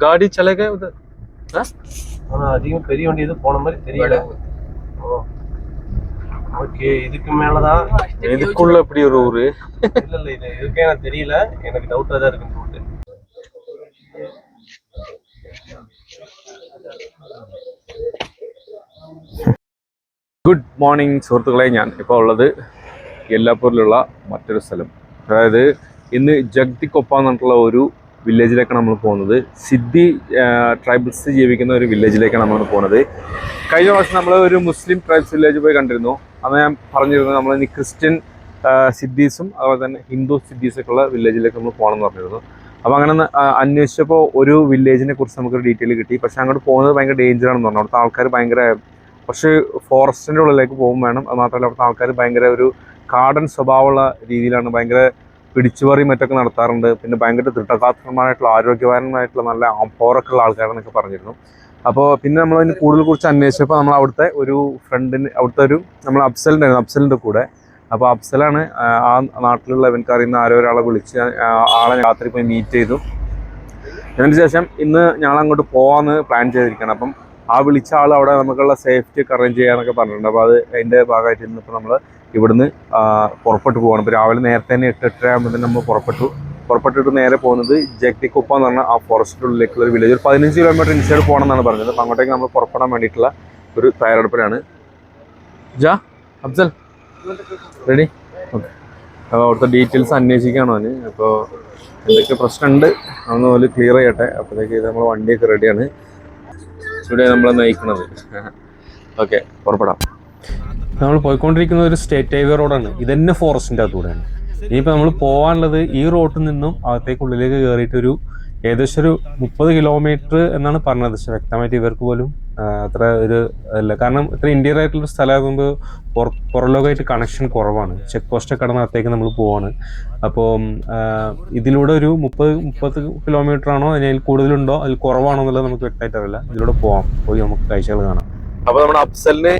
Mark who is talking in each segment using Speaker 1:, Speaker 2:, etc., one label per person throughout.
Speaker 1: गाड़ी चलेगा उधर हाँ?
Speaker 2: ஆனா அதிகம் பெரிய வண்டி எதுவும் போன மாதிரி தெரியல ஓகே இதுக்கு மேலதான்
Speaker 1: இதுக்குள்ள இப்படி ஒரு ஊரு
Speaker 2: இல்ல இல்ல இது இருக்கே எனக்கு தெரியல எனக்கு டவுட்டா தான் இருக்குன்னு சொல்லிட்டு
Speaker 1: ഗുഡ് മോർണിംഗ് സുഹൃത്തുക്കളെ ഞാൻ ഇപ്പോൾ ഉള്ളത് യെല്ലാപ്പൂരിലുള്ള മറ്റൊരു സ്ഥലം അതായത് ഇന്ന് ജഗ്തിക്കൊപ്പ എന്നിട്ടുള്ള ഒരു വില്ലേജിലേക്കാണ് നമ്മൾ പോകുന്നത്. സിദ്ധി ട്രൈബൽസ് ജീവിക്കുന്ന ഒരു വില്ലേജിലേക്കാണ് നമ്മൾ പോകുന്നത്. കഴിഞ്ഞ പ്രാവശ്യം നമ്മൾ ഒരു മുസ്ലിം ട്രൈബ്സ് വില്ലേജ് പോയി കണ്ടിരുന്നു. അന്ന് ഞാൻ പറഞ്ഞിരുന്നു നമ്മൾ ഇനി ക്രിസ്ത്യൻ സിദ്ധീസും അതുപോലെ തന്നെ ഹിന്ദു സിദ്ധീസൊക്കെ ഉള്ള വില്ലേജിലേക്ക് നമ്മൾ പോകണം എന്ന് പറഞ്ഞിരുന്നു അപ്പോൾ അങ്ങനെ അന്വേഷിച്ചപ്പോൾ ഒരു വില്ലേജിനെ കുറിച്ച് നമുക്കൊരു ഡീറ്റെയിൽ കിട്ടി. പക്ഷേ അങ്ങോട്ട് പോകുന്നത് ഭയങ്കര ഡേഞ്ചർ ആണെന്ന് പറഞ്ഞു. അവിടുത്തെ ആൾക്കാർ ഭയങ്കര പക്ഷേ ഫോറസ്റ്റിന്റെ ഉള്ളിലേക്ക് പോകും വേണം. അത് മാത്രമല്ല അവിടുത്തെ ആൾക്കാർ ഭയങ്കര ഒരു കാടൻ സ്വഭാവമുള്ള രീതിയിലാണ് ഭയങ്കര പിടിച്ചുപറി മറ്റൊക്കെ നടത്താറുണ്ട്. പിന്നെ ഭയങ്കര ദൃഢഗാത്രന്മാരായിട്ടുള്ള ആരോഗ്യവാനായിട്ടുള്ള നല്ല പോറൊക്കെ ഉള്ള ആൾക്കാരെന്നൊക്കെ പറഞ്ഞിരുന്നു. അപ്പോൾ പിന്നെ നമ്മൾ അതിന് കൂടുതൽ കുറിച്ച് അന്വേഷിച്ചപ്പോൾ നമ്മൾ അവിടുത്തെ ഒരു ഫ്രണ്ടിന് അവിടുത്തെ ഒരു നമ്മൾ അഫ്സലുണ്ടായിരുന്നു അഫ്സലിന്റെ കൂടെ. അപ്പോൾ അഫ്സലാണ് ആ നാട്ടിലുള്ള ഇവൻക്ക് അറിയുന്ന ആരോ ഒരാളെ വിളിച്ച് ആളെ രാത്രി പോയി മീറ്റ് ചെയ്തു. അതിന് ശേഷം ഇന്ന് ഞങ്ങൾ അങ്ങോട്ട് പോകാമെന്ന് പ്ലാൻ ചെയ്തിരിക്കണം അപ്പം ആ വിളിച്ച ആൾ അവിടെ നമുക്കുള്ള സേഫ്റ്റി ഒക്കെ അറേഞ്ച് ചെയ്യാന്നൊക്കെ പറഞ്ഞിട്ടുണ്ട്. അപ്പോൾ അത് അതിന്റെ ഭാഗമായിട്ട് ഇന്നിപ്പോൾ നമ്മൾ ഇവിടുന്ന് പുറപ്പെട്ടു പോകണം ഇപ്പോൾ രാവിലെ നേരത്തെ തന്നെ എട്ട് എട്ടര ആകുമ്പോൾ തന്നെ നമ്മൾ പുറപ്പെട്ടു. പുറപ്പെട്ടിട്ട് നേരെ പോകുന്നത് ജഗ്തിക്കുപ്പ എന്ന് പറഞ്ഞ ആ ഫോറസ്റ്റിനുള്ളിലേക്കുള്ള ഒരു വില്ലേജ് ഒരു പതിനഞ്ച് കിലോമീറ്റർ ഇൻസൈഡ് പോകണം എന്നാണ് പറഞ്ഞത്. അപ്പോൾ അങ്ങോട്ടേക്ക് നമ്മൾ പുറപ്പെടാൻ വേണ്ടിയിട്ടുള്ള ഒരു തയ്യാറെടുപ്പിലാണ്. ജാ അഫ്സൽ. റെഡി ഓക്കെ അപ്പോൾ അവിടുത്തെ ഡീറ്റെയിൽസ് അന്വേഷിക്കുകയാണ് അവന്. അപ്പോൾ എന്തൊക്കെ പ്രശ്നമുണ്ട് അതൊന്ന് പോലെ ക്ലിയർ ചെയ്യട്ടെ. അപ്പോഴത്തേക്ക് ഇത് നമ്മൾ വണ്ടിയൊക്കെ റെഡിയാണ് ഇവിടെ നമ്മൾ നയിക്കുന്നത് ഓക്കെ പുറപ്പെടാം. നമ്മൾ പോയിക്കൊണ്ടിരിക്കുന്ന ഒരു സ്റ്റേറ്റ് ഹൈവേ റോഡാണ് ഇതന്നെ ഫോറസ്റ്റിന്റെ അകത്തൂടെയാണ്. ഇനിയിപ്പോൾ നമ്മൾ പോകാനുള്ളത് ഈ റോഡിൽ നിന്നും അകത്തേക്കുള്ളിലേക്ക് കയറിയിട്ട് ഒരു ഏകദേശം ഒരു മുപ്പത് കിലോമീറ്റർ എന്നാണ് പറഞ്ഞത്. പക്ഷെ വ്യക്തമായിട്ട് ഇവർക്ക് പോലും അത്ര ഒരു അല്ല. കാരണം ഇത്ര ഇന്ത്യൻ ആയിട്ടുള്ള സ്ഥലമാകുമ്പോൾ പുറ പുറലോകമായിട്ട് കണക്ഷൻ കുറവാണ്. ചെക്ക് പോസ്റ്റ് കടന്ന് അകത്തേക്ക് നമ്മൾ പോവാണ്. അപ്പോൾ ഇതിലൂടെ ഒരു മുപ്പത് മുപ്പത് കിലോമീറ്റർ ആണോ അതിൽ കൂടുതലുണ്ടോ അതിൽ കുറവാണോ എന്നുള്ളത് നമുക്ക് വ്യക്തമായിട്ട് അറിയില്ല. ഇതിലൂടെ പോവാം. പോയി നമുക്ക് കാഴ്ചകൾ കാണാം. അപ്പൊ നമ്മുടെ അഫ്സലിന്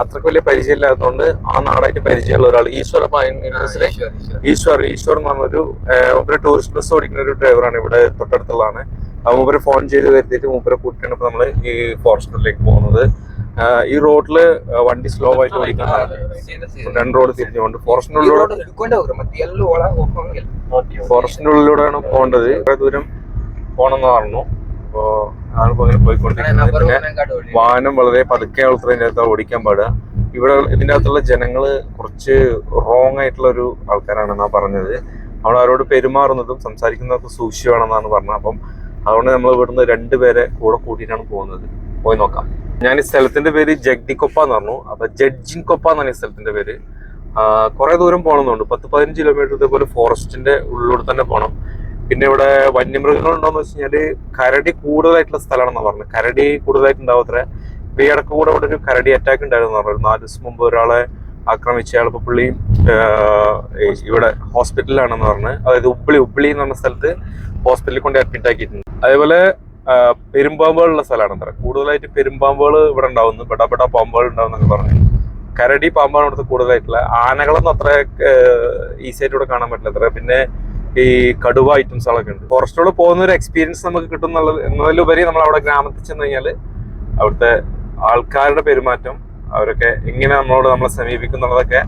Speaker 1: അത്രയ്ക്ക് വലിയ പരിചയം ഇല്ലാത്തതുകൊണ്ട് ആ നാടായിട്ട് പരിചയമുള്ള ഒരാൾ ഈശ്വർ ഫൈനാൻസിലെ ഈശ്വർ ഈശ്വർ എന്ന് പറഞ്ഞൊരു മൂപ്പര് ടൂറിസ്റ്റ് ബസ് ഓടിക്കുന്ന ഒരു ഡ്രൈവറാണ് ഇവിടെ തൊട്ടടുത്തുള്ളതാണ്. അപ്പൊ മൂപ്പര് ഫോൺ ചെയ്ത് വരുത്തിയിട്ട് മൂപ്പരെ കൂട്ടിയാണ് ഇപ്പൊ നമ്മൾ ഈ ഫോറസ്റ്റിലേക്ക് പോകുന്നത്. ഈ റോഡിൽ വണ്ടി സ്ലോ ആയിട്ട് ഓടിക്കാൻ രണ്ട് റോഡ് തിരിഞ്ഞുകൊണ്ട് ഫോറസ്റ്റിനുള്ളിലൂടെ ഫോറസ്റ്റിനുള്ളിലൂടെയാണ് പോകേണ്ടത്. ഇത്ര ദൂരം പോകണമെന്ന് പറഞ്ഞു. അപ്പോ ആളിപ്പോ പകരം പോയിക്കൊണ്ടിരിക്കുന്നത് പിന്നെ വാഹനം വളരെ പതുക്കെ ആൾക്കാരെ അകത്ത് ഓടിക്കാൻ പാടുക. ഇവിടെ ഇതിന്റെ അകത്തുള്ള ജനങ്ങൾ കുറച്ച് റോങ് ആയിട്ടുള്ള ഒരു ആൾക്കാരാണെന്നാണ് പറഞ്ഞത്. നമ്മൾ അവരോട് പെരുമാറുന്നതും സംസാരിക്കുന്നതൊക്കെ സൂക്ഷിക്കണമെന്നാണ് പറഞ്ഞത്. അപ്പം അതുകൊണ്ട് നമ്മൾ ഇവിടുന്ന് രണ്ടുപേരെ കൂടെ കൂട്ടിയിട്ടാണ് പോകുന്നത്. പോയി നോക്കാം. ഞാൻ ഈ സ്ഥലത്തിന്റെ പേര് ജഗ്ദിക്കൊപ്പ എന്ന് പറഞ്ഞു. അപ്പൊ ജഡ്ജിൻ കൊപ്പ എന്നാണ് ഈ സ്ഥലത്തിന്റെ പേര്. കുറെ ദൂരം പോകണമെന്നുണ്ട്. പത്ത് പതിനഞ്ച് കിലോമീറ്റർ ഇതേപോലെ ഫോറസ്റ്റിന്റെ ഉള്ളിലൂടെ തന്നെ പോകണം പിന്നെ ഇവിടെ വന്യമൃഗങ്ങൾ ഉണ്ടോന്ന് വെച്ച് കഴിഞ്ഞാൽ കരടി കൂടുതലായിട്ടുള്ള സ്ഥലമാണെന്ന് പറഞ്ഞത്. കരടി കൂടുതലായിട്ട് ഉണ്ടാവത്രേ ഇപ്പൊ ഈ ഇടയ്ക്ക് കൂടെ ഇവിടെ ഒരു കരടി അറ്റാക്ക് ഉണ്ടായിരുന്നു പറഞ്ഞു നാല് ദിവസം മുമ്പ് ഒരാളെ ആക്രമിച്ച ആളിപ്പോ പുള്ളി ഇവിടെ ഹോസ്പിറ്റലിലാണെന്ന് പറഞ്ഞു. അതായത് ഉബ്ളി ഉബ്ളി എന്ന് പറഞ്ഞ സ്ഥലത്ത് ഹോസ്പിറ്റലിൽ കൊണ്ട് അഡ്മിറ്റ് ആക്കിയിട്ടുണ്ട്. അതേപോലെ പെരുമ്പാമ്പുകളുള്ള സ്ഥലമാണ് അത്ര. കൂടുതലായിട്ട് പെരുമ്പാമ്പുകൾ ഇവിടെ ഉണ്ടാവുന്നു. ബെടാ ബെടാ പാമ്പുകൾ ഉണ്ടാവുന്നൊക്കെ പറഞ്ഞു. കരടി പാമ്പാണ് ഇവിടുത്തെ കൂടുതലായിട്ടുള്ള. ആനകളൊന്നും അത്ര ഈസി ആയിട്ട് ഇവിടെ കാണാൻ പറ്റില്ല അത്ര. പിന്നെ ഈ കടുവ ഐറ്റംസുകളൊക്കെ ഉണ്ട്. ഫോറസ്റ്റിലൂടെ പോകുന്ന ഒരു എക്സ്പീരിയൻസ് നമുക്ക് കിട്ടും എന്നുള്ളത് എന്നതിലുപരി നമ്മൾ അവിടെ ഗ്രാമത്തിൽ ചെന്ന് കഴിഞ്ഞാൽ അവിടുത്തെ ആൾക്കാരുടെ പെരുമാറ്റം അവരൊക്കെ എങ്ങനെ നമ്മളോട് നമ്മളെ സമീപിക്കുന്നുള്ളതൊക്കെ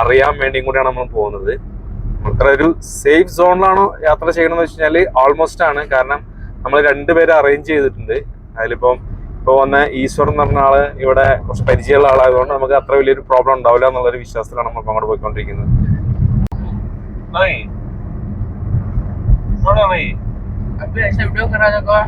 Speaker 1: അറിയാൻ വേണ്ടിയും കൂടിയാണ് നമ്മൾ പോകുന്നത്. അത്ര ഒരു സേഫ് സോണിലാണോ യാത്ര ചെയ്യണമെന്ന് വെച്ച് കഴിഞ്ഞാൽ ഓൾമോസ്റ്റ് ആണ്. കാരണം നമ്മൾ രണ്ടുപേരെ അറേഞ്ച് ചെയ്തിട്ടുണ്ട്. അതിലിപ്പം ഇപ്പോൾ വന്ന ഈശ്വർ എന്ന് പറഞ്ഞ ആൾ ഇവിടെ കുറച്ച് പരിചയമുള്ള ആളായതുകൊണ്ട് നമുക്ക് അത്ര വലിയൊരു പ്രോബ്ലം ഉണ്ടാവില്ല എന്നുള്ളൊരു വിശ്വാസത്തിലാണ് നമ്മൾ അങ്ങോട്ട് പോയിക്കൊണ്ടിരിക്കുന്നത്.
Speaker 3: બોલો
Speaker 2: ભાઈ અભી એસે વિડિયો કરા દો કો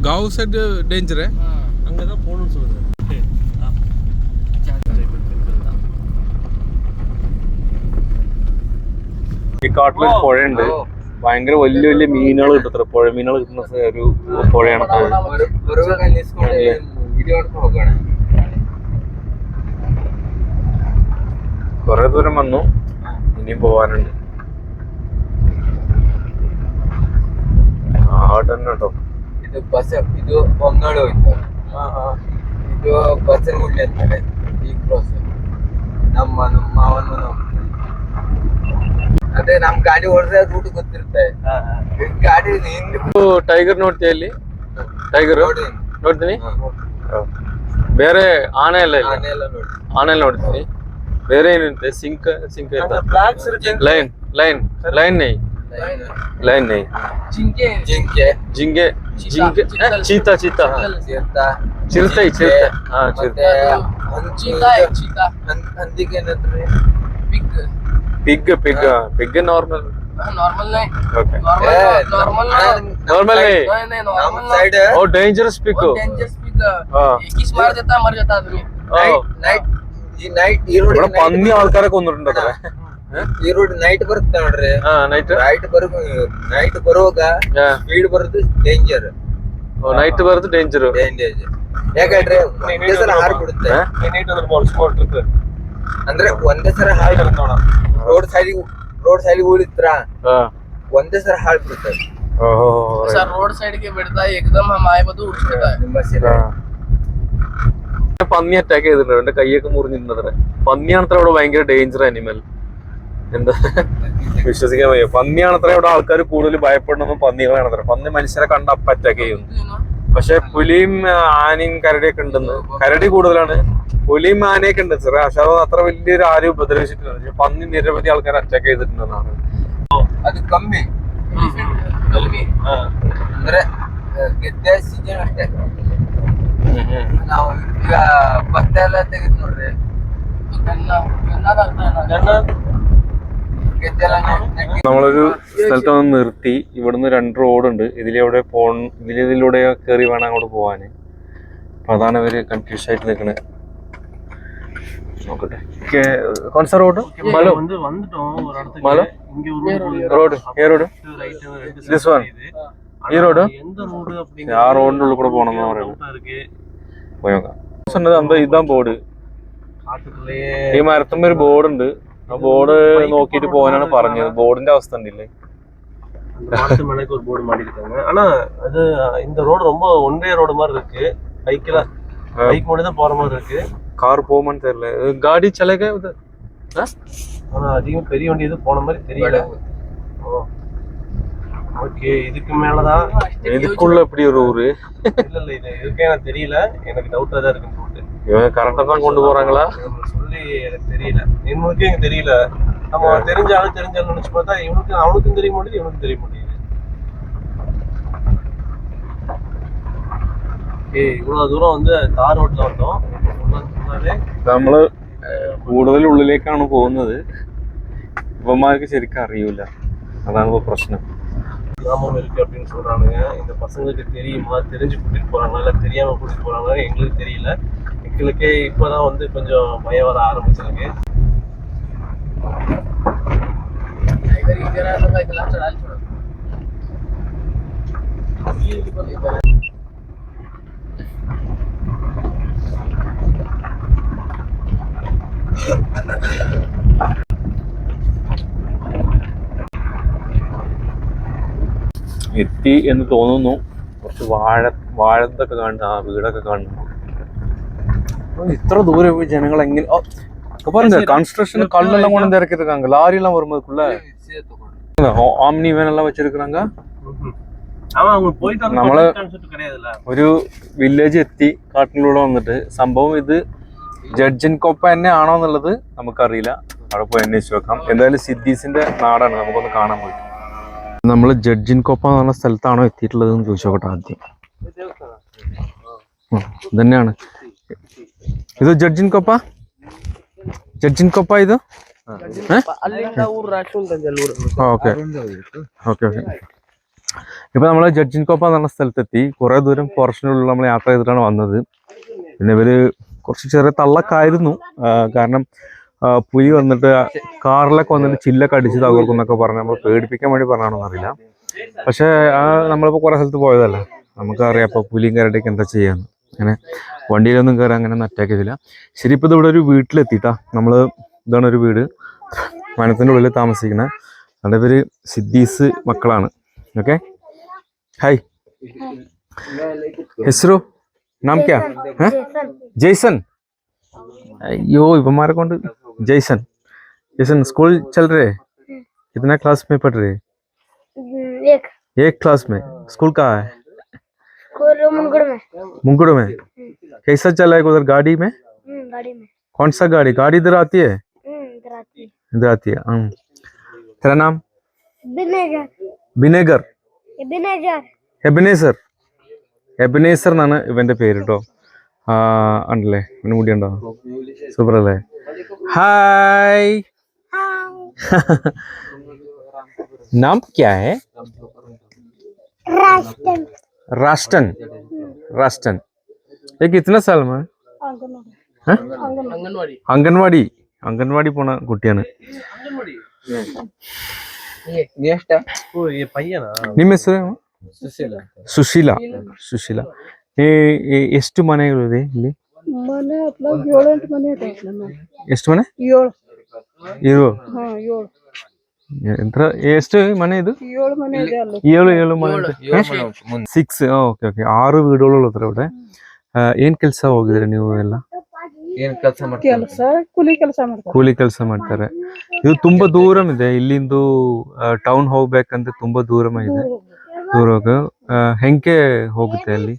Speaker 1: கவு சைட் டேஞ்சரு அங்கே
Speaker 2: தான் போகணும்னு சொல்லுங்கள்
Speaker 1: ഈ കാട്ടിലൊരു പുഴയുണ്ട് ഭയങ്കര വലിയ വലിയ മീനുകൾ കിട്ടത്തില്ല പുഴ മീനുകൾ കിട്ടുന്ന ഒരു പുഴയാണ് കുറെ ദൂരം വന്നു ഇനിയും പോവാനുണ്ട് ആടന്നെ കേട്ടോ
Speaker 3: ಇದು ಬಸ್ ಇದು ಹೊಂಗಾಡು ಹೋಯ್ತು ಇದು ಬಸ್ಸಿನ ಮುಂದೆ ಅಂತಾರೆ ಈ ಕ್ರಾಸ್ ನಮ್ಮ ನಮ್ಮ ಮಾವನ ಮನೆ ಅದೇ ನಮ್ ಗಾಡಿ ಹೊಡೆದ್ರೆ ರೂಟ್ ಗೊತ್ತಿರುತ್ತೆ ಗಾಡಿ ಹಿಂದೆ
Speaker 1: ಟೈಗರ್ ನೋಡ್ತೀಯ ಇಲ್ಲಿ ಟೈಗರ್
Speaker 3: ನೋಡಿ
Speaker 1: ನೋಡ್ತೀನಿ ಬೇರೆ ಆನೆ ಎಲ್ಲ ಇಲ್ಲ
Speaker 3: ಆನೆ ಎಲ್ಲ ನೋಡಿ
Speaker 1: ಆನೆ ನೋಡ್ತೀನಿ ಬೇರೆ ಏನಿರುತ್ತೆ ಸಿಂಕ್ ಸಿಂಕ್
Speaker 2: ಬ್ಲಾಕ್ಸ್ ಇರುತ್ತೆ
Speaker 1: ಲೈನ್ ಲೈನ್ ಲೈನ್ ನೈ ಲೈನ್ ನೈ
Speaker 3: ಜಿಂಕೆ ಜಿಂಕೆ
Speaker 1: ಜಿಂಗೆ ಜಿಂಗೆ ಚೀತಾ ಚೀತಾ
Speaker 3: ಚಿರತ
Speaker 1: ಚಿರತೆ ಚಿರತೆ ಹಾ ಚಿರತೆ
Speaker 3: ಮತ್ತೆ ಹಂದಿಗೆ ಏನಂದ್ರೆ pig
Speaker 1: pig pig pig normal
Speaker 4: normal नहीं
Speaker 1: ಓಕೆ
Speaker 4: नॉर्मल
Speaker 1: ನಾರ್ಮಲ್ ನೈ
Speaker 4: नहीं
Speaker 3: ನಮ್ಮ
Speaker 4: नॉर्मल
Speaker 3: ಸೈಡ್
Speaker 1: ಓ ಡೇಂಜರಸ್ ಪಿಗ್
Speaker 4: डेंजर स्पीकर
Speaker 1: हाँ।
Speaker 4: किस मार देता है, मर जाता है आदमी
Speaker 3: ನೈಟ್ ಈ ನೈಟ್ ಈ ರೋಡ್
Speaker 1: ഇവിടെ പന്നി ആൾക്കാരെ കൊന്നിട്ടുണ്ട് അത്ര
Speaker 3: ಈ ರೋಡ್ ನೈಟ್ ಬರುತ್ತೆ ನೋಡ್ರಿ
Speaker 1: ആ നൈറ്റ്
Speaker 3: ನೈಟ್ ಬರೋ ನೈಟ್ ಬರುವಾಗ ಸ್ಪೀಡ್ ಬರೋದು danger
Speaker 1: night birth danger
Speaker 3: danger ಯಾಕಂದ್ರೆ ಒಂದೇ ಸಲ ಹಾರ್ ಬಿಡುತ್ತೆ
Speaker 2: ನೀಟ್ ಅಂದ್ರೆ ಬಾಲ್ ಸ್ಮಾಲ್ ಟ್ರಿಪ್
Speaker 3: ಅಂದ್ರೆ ಒಂದೇ ಸಲ ಹಾಳ್
Speaker 2: ನೋಡ
Speaker 3: ರೋಡ್ ಸೈಡ್ ರೋಡ್ ಸೈಡ್ ಉಳಿತ್ರ ಒಂದೇ ಸಲ ಹಾಳ್ ಬಿಡುತ್ತೆ
Speaker 4: ऐसा रोड साइड के बैठता है एकदम हम आए बदू उठ देता है
Speaker 3: ನಿಮ್ಮ ಸೈಡ್
Speaker 1: പന്നി അറ്റാക്ക് ചെയ്തിട്ടുണ്ട്. എന്റെ കൈയൊക്കെ മുറിഞ്ഞിട്ടുണ്ട് പന്നിയാണത്ര ഇവിടെ ഭയങ്കര ഡേഞ്ചർ അനിമൽ എന്താ? വിശ്വസിക്കാൻ വയ്യ. പന്നിയാണത്ര ഇവിടെ ആൾക്കാർ കൂടുതൽ ഭയപ്പെടണമെന്ന് പന്നികളാണത്ര. പന്നി മനുഷ്യരെ കണ്ട അപ്പ അറ്റാക്ക് ചെയ്യുന്നു. പക്ഷെ പുലിയും ആനയും കരടിയൊക്കെ ഉണ്ടെന്ന്. കരടി കൂടുതലാണ്. പുലിയും ആനയൊക്കെ ഉണ്ട്. സാറേ പക്ഷെ അത് അത്ര വലിയൊരു ആരും ഉപദ്രവിച്ചിട്ടില്ല. പക്ഷെ പന്നി നിരവധി ആൾക്കാർ അറ്റാക്ക് ചെയ്തിട്ടുണ്ടെന്നാണ്.
Speaker 3: അത് കമ്മി.
Speaker 1: നമ്മളൊരു സ്ഥലത്ത് വന്ന് നിർത്തി. ഇവിടുന്ന് രണ്ട് റോഡുണ്ട്. ഇതിലെവിടെ പോ ഇതിലൂടെ കയറി വേണം അങ്ങോട്ട് പോവാന്. പ്രധാന അതാണ് കൺഫ്യൂസ് ആയിട്ട് നിൽക്കുന്നത് നോക്കട്ടെ. റോഡ്? റോഡ്. ദിസ്
Speaker 2: വൺ
Speaker 1: ഈ റോഡ്? ആ റോഡിന്റെ ഉള്ളിൽ കൂടെ പോണെന്ന് എന്ന് പറയുന്നത്
Speaker 2: அப்படிங்கிறது இருக்கு
Speaker 1: പോയി നോക്കാം சொன்னது അന്താ ഇതാ ബോർഡ്
Speaker 2: காட்டுக்குள்ளேயே
Speaker 1: ഈ മരത്തുമ്പോ ഒരു ബോർഡ് ഉണ്ട് ആ ബോർഡ് നോക്കിയിട്ട് പോകാനാണ് പറഞ്ഞത് ബോർഡിന്റെ അവസ്ഥ ഉണ്ടില്ലേ
Speaker 2: அந்த மரத்து மேலைக்கு ஒரு போர்டு மாட்டிருக்காங்க ஆனா அது இந்த ரோடு ரொம்ப ஒன்றே ரோடு மாதிரி இருக்கு பைக்ல பைக் மட்டும் தான் போற மாதிரி இருக்கு
Speaker 1: കാർ പോകുമ്പോൾ തെരില്ല ഗാഡി ചലേക ഇത്
Speaker 2: ஆனா அதிகம் பெரிய வண்டி எதுவும் போன மாதிரி தெரியல ஓகே இதுக்கு மேலதான்
Speaker 1: இதுக்குள்ள எப்படி ஒரு ஊரு
Speaker 2: இல்ல இல்ல இது இதுக்கே எனக்கு தெரியல எனக்கு டவுட்டா தான் இருக்குன்னு சொல்லிட்டு
Speaker 1: இவன் கரெக்டா தான் கொண்டு போறாங்களா
Speaker 2: நம்ம சொல்லி எனக்கு தெரியல இவனுக்கே எனக்கு தெரியல நம்ம தெரிஞ்ச ஆளு தெரிஞ்ச ஆளு நினைச்சு பார்த்தா இவனுக்கு அவனுக்கும் தெரிய மாட்டேங்குது இவனுக்கும் தெரிய மாட்டேங்குது ஏய் இவ்வளவு தூரம் வந்து தார் ரோட்ல வந்தோம் சொன்னாலே
Speaker 1: നമ്മള് കൂടുതൽ ഉള്ളിലേക്കാണ് പോകുന്നത് ഇവന്മാർക്ക് ശരിക്കും അറിയൂല അതാണ് ഇപ്പൊ പ്രശ്നം
Speaker 2: கிராமம் இருக்குது அப்படின்னு சொல்கிறானுங்க இந்த பசங்களுக்கு தெரியுமா? தெரிஞ்சு கூட்டிகிட்டு போகிறாங்களா இல்லை தெரியாமல் கூட்டிகிட்டு போகிறாங்களா எங்களுக்கு தெரியல. எங்களுக்கே இப்போ தான் வந்து கொஞ்சம் பயம் வர ஆரம்பிச்சிருக்கு.
Speaker 4: Thank you.
Speaker 1: എത്തി എന്ന് തോന്നുന്നു കുറച്ച് വാഴ വാഴത്തൊക്കെ കാണുന്നു ആ വീടൊക്കെ കാണുന്നു ഓ, ഇത്ര ദൂരെ പോയി ജനങ്ങൾ എങ്ങനെ ഓ, ഇപ്പൊ பாருங்க கன்ஸ்ட்ரக்ஷன் கல்லெல்லாம் கொண்டு வந்து இறக்கிருக்காங்க லாரி எல்லாம் வரும்போதுக்குள்ள ஆம்னி வேன் எல்லாம் வச்சிருக்காங்க
Speaker 2: ஆமா அவங்க போயிட்டு வந்து
Speaker 1: നമ്മള്
Speaker 2: சொல்லிட்டு கிடையாதுல்ல
Speaker 1: ഒരു വില്ലേജ് എത്തി കാട്ടിലൂടെ വന്നിട്ട് സംഭവം ഇത് ജഡ്ജൻ കൊപ്പ തന്നെ ആണോ എന്നുള്ളത് നമുക്കറിയില്ല അവിടെ പോയി അന്വേഷിച്ച് നോക്കാം എന്തായാലും സിദ്ദീസിന്റെ നാടാണ് നമുക്കൊന്ന് കാണാൻ പോയി നമ്മൾ ജഡ്ജിൻ കോപ്പ എന്ന് പറഞ്ഞ സ്ഥലത്താണോ എത്തിയിട്ടുള്ളത് എന്ന് ചോദിച്ചു നോക്കട്ടെ ആദ്യം ഇതന്നെയാണ്. ഇത് ജഡ്ജിൻ കോപ്പ? ജഡ്ജിൻ കോപ്പ ഇത്? ഓക്കെ. Okay okay. ഇപ്പൊ നമ്മൾ ജഡ്ജിൻ കോപ്പ എന്ന് പറഞ്ഞ സ്ഥലത്തെത്തി. കുറെ ദൂരം ഫോറസ്റ്റിനുള്ളിൽ നമ്മൾ യാത്ര ചെയ്തിട്ടാണ് വന്നത്. പിന്നെ ഇവർ കുറച്ച് ചെറിയ തള്ളക്കായിരുന്നു. കാരണം പുലി വന്നിട്ട് കാറിലൊക്കെ വന്നിട്ട് ചില്ലൊക്കെ അടിച്ച് തകർക്കും എന്നൊക്കെ പറഞ്ഞ് നമ്മൾ പേടിപ്പിക്കാൻ വേണ്ടി പറഞ്ഞാണോ എന്നറിയില്ല പക്ഷേ ആ നമ്മളിപ്പോൾ കുറേ സ്ഥലത്ത് പോയതല്ല? നമുക്കറിയാം അപ്പോൾ പുലിയും കരടിയൊക്കെ എന്താ ചെയ്യാന്ന്. അങ്ങനെ വണ്ടിയിലൊന്നും കയറി അങ്ങനെ ഒന്നും അറ്റാക്ക് ചെയ്തില്ല ശരി ഇപ്പോൾ ഇവിടെ ഒരു വീട്ടിലെത്തിട്ടാ നമ്മൾ ഇതാണ് ഒരു വീട്. വനത്തിന്റെ ഉള്ളിൽ താമസിക്കുന്ന അവരുടെ പേര് സിദ്ദീസ് മക്കളാണ്. ഓക്കെ? ഹായ് ഹെസ്രു നാം ക്യാ? ജെയ്സൺ. അയ്യോ ഇവന്മാരെ കൊണ്ട് जैसन जैसन स्कूल चल रहे कितना क्लास में पढ़ रहे
Speaker 5: एक
Speaker 1: एक क्लास में स्कूल कहाँ है
Speaker 5: कोर मुनगढ़ में
Speaker 1: मुंगुड़ में कैसा चला है उधर गाड़ी में
Speaker 5: हम्म, गाड़ी में
Speaker 1: कौन सा गाड़ी गाड़ी इधर आती है
Speaker 5: हम्म, इधर आती है
Speaker 1: इधर आती है हम्म। तेरा नाम
Speaker 5: बिनेजर
Speaker 1: വിനേഗർ
Speaker 5: ये बिनेजर
Speaker 1: എബിനേസർ എബിനേസർ എന്നാണ് ഇവന്റെ പേര് കേട്ടോ ആ ഉണ്ടല്ലേ ഇവന് മുടി ഉണ്ടോ സൂപ്പർ അല്ലേ ഹായ് नाम क्या है
Speaker 5: राष्ट्रन
Speaker 1: राष्ट्रन राष्ट्रन ये कितना साल में है? हाँ?
Speaker 4: अंगनवाड़ी
Speaker 1: അംഗൻവാടി അംഗൻവാടി പോണ കുട്ടിയാണ്
Speaker 3: ನೆಕ್ಸ್ಟ್
Speaker 2: ಓ ಈ ಪಯ್ಯನ
Speaker 1: ನಿಮ್ಮ ಹೆಸರು ಸುಶೀಲಾ ಸುಶೀಲಾ ಏ- ಏ- ಎಷ್ಟು ಮನೆಗಳು ಇದೆ ಇಲ್ಲಿ
Speaker 6: ಮನೆ ಏಳೆಂಟು ಮನೆ
Speaker 1: ಎಷ್ಟು ಮನೆ?
Speaker 6: ಏಳು. ಏಳು?
Speaker 1: ಎಷ್ಟು ಮನೆ ಇದು?
Speaker 6: ಏಳು
Speaker 1: ಏಳು ಮನೆ ಸಿಕ್ಸ್ ಓಕೆ ಓಕೆ. ಆರು ವೀಡೋಳು ಹತ್ರ ಏನ್ ಕೆಲಸ ಹೋಗಿದ್ರೆ ನೀವು ಎಲ್ಲ?
Speaker 3: ಏನ್ ಕೆಲಸ
Speaker 6: ಕೂಲಿ ಕೆಲಸ ಮಾಡ್ತಾರೆ.
Speaker 1: ಕೂಲಿ ಕೆಲಸ ಮಾಡ್ತಾರೆ. ಇದು ತುಂಬಾ ದೂರ ಇದೆ. ಇಲ್ಲಿಂದ ಟೌನ್ ಹೋಗ್ಬೇಕಂದ್ರೆ ತುಂಬಾ ದೂರ ಇದೆ. ದೂರ ಹೆಂಗೆ ಹೋಗುತ್ತೆ ಅಲ್ಲಿ?